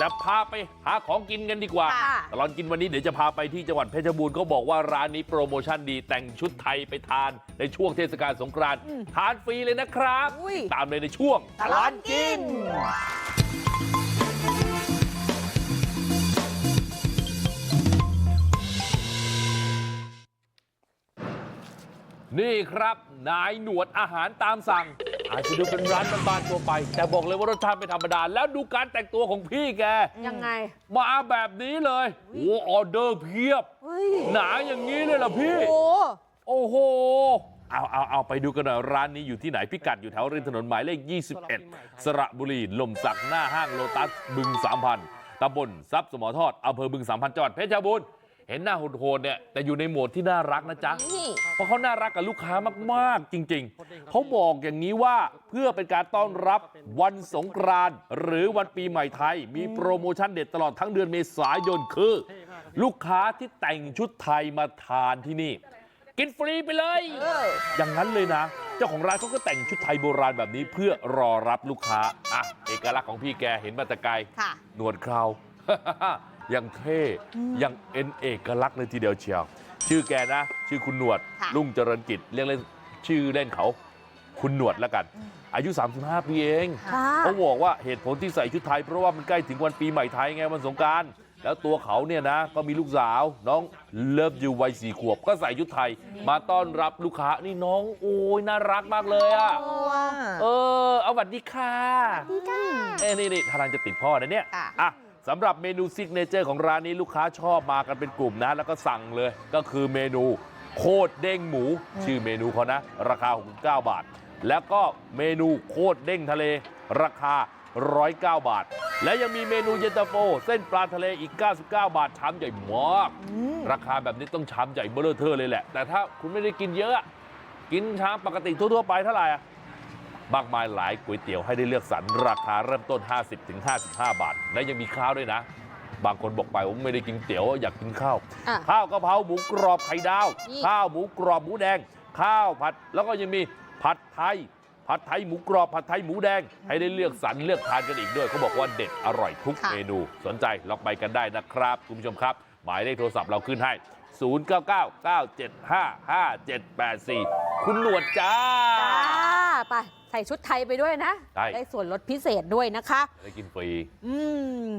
แต่พาไปหาของกินกันดีกว่าค่ะตลอดกินวันนี้เดี๋ยวจะพาไปที่จังหวัดเพชรบูรณ์เขาบอกว่าร้านนี้โปรโมชั่นดีแต่งชุดไทยไปทานในช่วงเทศกาลสงกรานต์ทานฟรีเลยนะครับอุ้ยตามเลยในช่วงตลอดกินนี่ครับนายหนวดอาหารตามสั่ง อาจจะดูเป็นร้านบ้านๆตัวไป แต่บอกเลยว่ารสชาติไม่ธรรมดา แล้วดูการแต่งตัวของพี่แก ยังไง มาแบบนี้เลยโอ้ออเดอร์เพียบเฮ้ยหนาอย่างนี้เลยเหรอพี่โอ้โอ้โหเอาเอาเอาไปดูกันหน่อยร้านนี้อยู่ที่ไหนพิกัดอยู่แถวริมถนนหมายเลข 21 สระบุรีลมสักหน้าห้างโลตัสบึง3,000ตำบลทรัพย์สมอทอดอำเภอบึง3,000จังหวัดเพชรบูรณ์ เห็นหน้าโหดๆเนี่ยแต่อยู่ในโหมดที่น่ารักนะจ๊ะนี่เพราะเขาน่ารักกับลูกค้ามากๆจริงๆเขาบอกอย่างนี้ว่าเพื่อเป็นการต้อนรับวันสงกรานต์หรือวันปีใหม่ไทยมีโปรโมชั่นเด็ดตลอดทั้งเดือนเมษายนคือลูกค้าที่แต่งชุดไทยมาทานที่นี่ กินฟรีไปเลยเอออย่างนั้นเลยนะเจ้าของร้านเขาก็แต่งชุดไทยโบราณแบบนี้เพื่อรอรับลูกค้า อะ เอกลักษณ์ของพี่แกเห็นมาแต่ไกลค่ะหนวดเครา ยังเท่ยังเอ็นเอกลักษณ์เลยทีเดียวเชียวชื่อแกนะชื่อคุณหนวดค่ะลุงเจริญกิจเรียกเล่นชื่อเล่นเขาคุณหนวดแล้วกัน อายุ 35 ปีเองค่ะเขาบอกว่าเหตุผลที่ใส่ชุดไทยเพราะว่ามันใกล้ถึงวันปีใหม่ไทยไงวันสงกรารแล้วตัวเขาเนี่ยนะก็มีลูกสาว น้องเลิฟยูวัยสี่ขวบ ก็ใส่ชุดไทย มาต้อนรับลูกค้านี่น้องโอ้ยน่ารักมากเลยอะเออเอาหวัดดีค่ะดีจ้าเอ้ยนี่นี่ทางจะติดพ่อนะเนี่ยค่ะอะ สำหรับเมนูซิกเนเจอร์ของร้านนี้ลูกค้าชอบมากันเป็นกลุ่มนะแล้วก็สั่งเลยก็คือเมนูโคตรเด้งหมูชื่อเมนูเขานะราคา69บาท แล้วก็เมนูโคตรเด้งทะเลราคา109 บาท และยังมีเมนูเย็นตาโฟ เส้นปลาทะเลอีก 99 บาทชามใหญ่มาก ราคาแบบนี้ต้องชามใหญ่เบ้อเร่อเทอเลยแหละ แต่ถ้าคุณไม่ได้กินเยอะ กินชามปกติทั่วๆไปเท่าไหร่อะ มากมายหลายก๋วยเตี๋ยวให้ได้เลือกสรรราคาเริ่มต้น50ถึง55บาทและยังมีข้าวด้วยนะ บางคนบอกไปว่าไม่ได้กินเตี๋ยวอยากกินข้าวอะข้าวกะเพราหมูกรอบไข่ดาวนี่ข้าวหมูกรอบหมูแดง ข้าวผัด แล้วก็ยังมีผัดไทยผัดไทยหมูกรอบผัดไทยหมูแดง ให้ได้เลือกสรรเลือกทานกันอีกด้วยเขาบอกว่าเด็ดอร่อยทุกค่ะเมนู สนใจลองไปกันได้นะครับ คุณผู้ชมครับ หมายเลขโทรศัพท์เราขึ้นให้ 0999755784 คุณหนวดจ้าจ้าไปใส่ชุดไทยไปด้วยนะใช่ได้ส่วนลดพิเศษด้วยนะคะได้กินฟรีอืม